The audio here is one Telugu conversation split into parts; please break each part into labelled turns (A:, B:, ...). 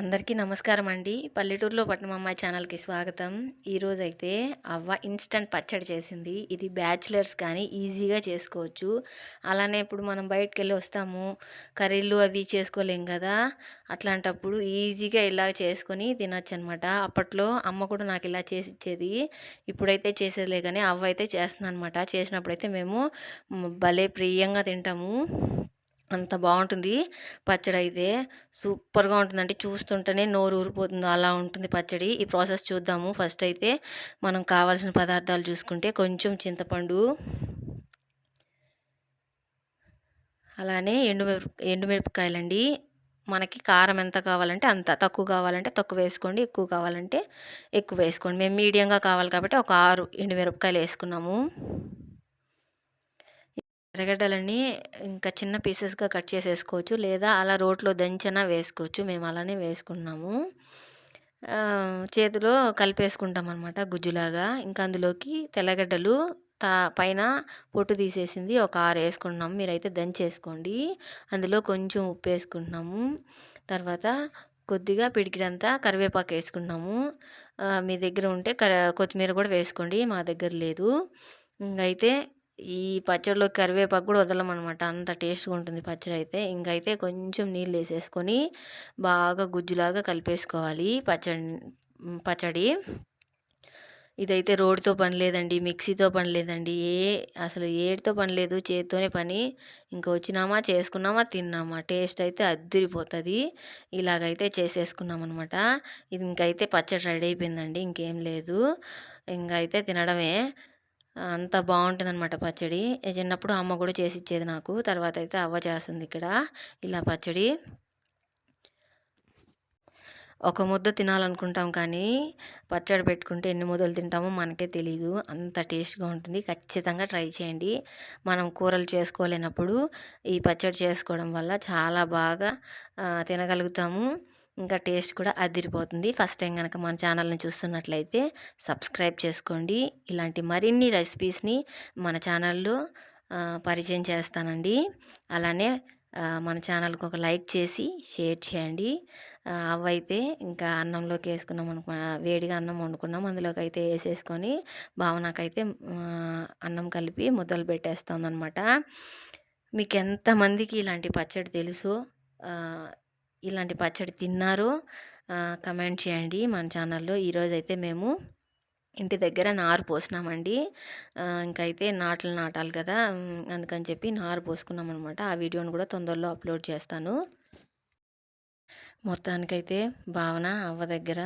A: అందరికీ నమస్కారం అండి. పల్లెటూరులో పట్నమమ్మాయి ఛానల్కి స్వాగతం. ఈరోజైతే అవ్వ ఇన్స్టంట్ పచ్చడి చేసింది. ఇది బ్యాచిలర్స్ కానీ ఈజీగా చేసుకోవచ్చు. అలానే ఇప్పుడు మనం బయటకు వెళ్ళి వస్తాము. కర్రీలు అవి చేసుకోలేం కదా. అట్లాంటప్పుడు ఈజీగా ఇలా చేసుకొని తినొచ్చు అనమాట అప్పట్లో అమ్మ కూడా నాకు ఇలా చేసి ఇచ్చేది ఇప్పుడైతే చేసేదిలే కానీ అవ్వ అయితే చేస్తుంది అనమాట చేసినప్పుడైతే మేము భలే ప్రియంగా తింటాము. అంత బాగుంటుంది. పచ్చడి అయితే సూపర్గా ఉంటుందంటే చూస్తుంటేనే నోరు ఊరిపోతుంది అలా ఉంటుంది పచ్చడి. ఈ ప్రాసెస్ చూద్దాము. ఫస్ట్ అయితే మనం కావాల్సిన పదార్థాలు చూసుకుంటే కొంచెం చింతపండు. అలానే ఎండుమిరప ఎండుమిరపకాయలండి. మనకి కారం ఎంత కావాలంటే అంత. తక్కువ కావాలంటే తక్కువ వేసుకోండి. ఎక్కువ కావాలంటే ఎక్కువ వేసుకోండి. మేము మీడియంగా కావాలి కాబట్టి ఒక ఆరు ఎండుమిరపకాయలు వేసుకున్నాము. ఎర్రగడ్డలని ఇంకా చిన్న పీసెస్గా కట్ చేసేసుకోవచ్చు. లేదా అలా రోట్లో దంచనా వేసుకోవచ్చు. మేము అలానే వేసుకున్నాము. చేతిలో కలిపేసుకుంటాం అనమాట గుజ్జులాగా. ఇంకా అందులోకి తెల్లగడ్డలు తా పైన పొట్టు తీసేసింది. ఒక ఆరు వేసుకుంటున్నాము మీరైతే దంచేసుకోండి. అందులో కొంచెం ఉప్పు వేసుకుంటున్నాము. తర్వాత కొద్దిగా పిడికిడంతా కరివేపాకు వేసుకున్నాము. మీ దగ్గర ఉంటే కొత్తిమీర కూడా వేసుకోండి. మా దగ్గర లేదు. ఇంకైతే ఈ పచ్చడిలో కరివేపాకు కూడా వదలమనమాట. అంత టేస్ట్గా ఉంటుంది పచ్చడి అయితే ఇంకైతే కొంచెం నీళ్ళు వేసేసుకొని బాగా గుజ్జులాగా కలిపేసుకోవాలి పచ్చడి పచ్చడి. ఇదైతే రోడ్తో పని లేదండి మిక్సీతో పని లేదండి. ఏ అసలు ఏడితో పని లేదు చేతితోనే పని. ఇంకా వచ్చినామా చేసుకున్నామా తిన్నామా టేస్ట్ అయితే అద్దరిపోతుంది. ఇలాగైతే చేసేసుకున్నాం అనమాట ఇది ఇంకైతే పచ్చడి రెడీ అయిపోయిందండి ఇంకేం లేదు. ఇంకైతే తినడమే. అంత బాగుంటుందన్నమాట పచ్చడి. చిన్నప్పుడు అమ్మ కూడా చేసి ఇచ్చేది నాకు. తర్వాత అయితే అవ్వ చేస్తుంది ఇక్కడ. ఇలా పచ్చడి. ఒక ముద్ద తినాలనుకుంటాం కానీ పచ్చడి పెట్టుకుంటే ఎన్ని ముద్దలు తింటామో మనకే తెలియదు అంత టేస్ట్గా ఉంటుంది. ఖచ్చితంగా ట్రై చేయండి. మనం కూరలు చేసుకోలేనప్పుడు ఈ పచ్చడి చేసుకోవడం వల్ల చాలా బాగా తినగలుగుతాము. ఇంకా టేస్ట్ కూడా అదిరిపోతుంది. ఫస్ట్ టైం కనుక మన ఛానల్ని చూస్తున్నట్లయితే సబ్స్క్రైబ్ చేసుకోండి. ఇలాంటి మరిన్ని రెసిపీస్ని మన ఛానల్లో పరిచయం చేస్తానండి. అలానే మన ఛానల్కి ఒక లైక్ చేసి షేర్ చేయండి. అవైతే ఇంకా అన్నంలోకి వేసుకున్నాం అనుకు వేడిగా అన్నం వండుకున్నాం. అందులోకి అయితే వేసేసుకొని భావనకైతే అన్నం కలిపి ముద్దలు పెట్టేస్తుంది అనమాట మీకు ఎంతమందికి ఇలాంటి పచ్చడి తెలుసు ఇలాంటి పచ్చడి తిన్నారో కమెంట్ చేయండి. మన ఛానల్లో ఈరోజైతే మేము ఇంటి దగ్గర నారు పోసినామండి. ఇంకైతే నాట్లు నాటాలి కదా అందుకని చెప్పి నారు పోసుకున్నాం అనమాట ఆ వీడియోని కూడా తొందరలో అప్లోడ్ చేస్తాను. మొత్తానికైతే భావన అవ్వ దగ్గర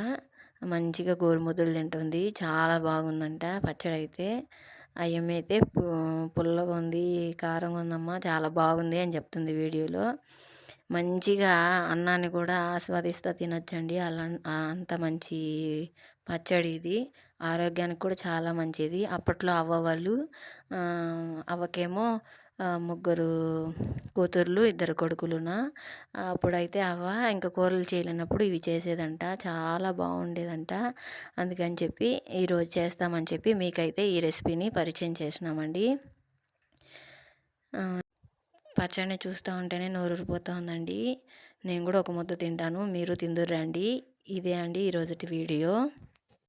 A: మంచిగా గోరుముద్దలు తింటుంది. చాలా బాగుందంట పచ్చడి అయితే అయ్యమైతే పుల్లగా ఉంది కారంగా ఉందమ్మా చాలా బాగుంది అని చెప్తుంది వీడియోలో. మంచిగా అన్నాన్ని కూడా ఆస్వాదిస్తూ తినొచ్చండి. అలా అంత మంచి పచ్చడి ఇది. ఆరోగ్యానికి కూడా చాలా మంచిది. అప్పట్లో అవ్వ వాళ్ళు అవ్వకేమో ముగ్గురు కూతుర్లు ఇద్దరు కొడుకులున అప్పుడైతే అవ్వ ఇంకా కూరలు చేయలేనప్పుడు ఇవి చేసేదంట. చాలా బాగుండేదంట. అందుకని చెప్పి ఈరోజు చేస్తామని చెప్పి మీకైతే ఈ రెసిపీని పరిచయం చేసినామండి. పచ్చడిని చూస్తూ ఉంటేనే నోరూరిపోతుందండి. నేను కూడా ఒక ముద్ద తింటాను. మీరు తిందురండి ఇదే అండి ఈరోజుటి వీడియో.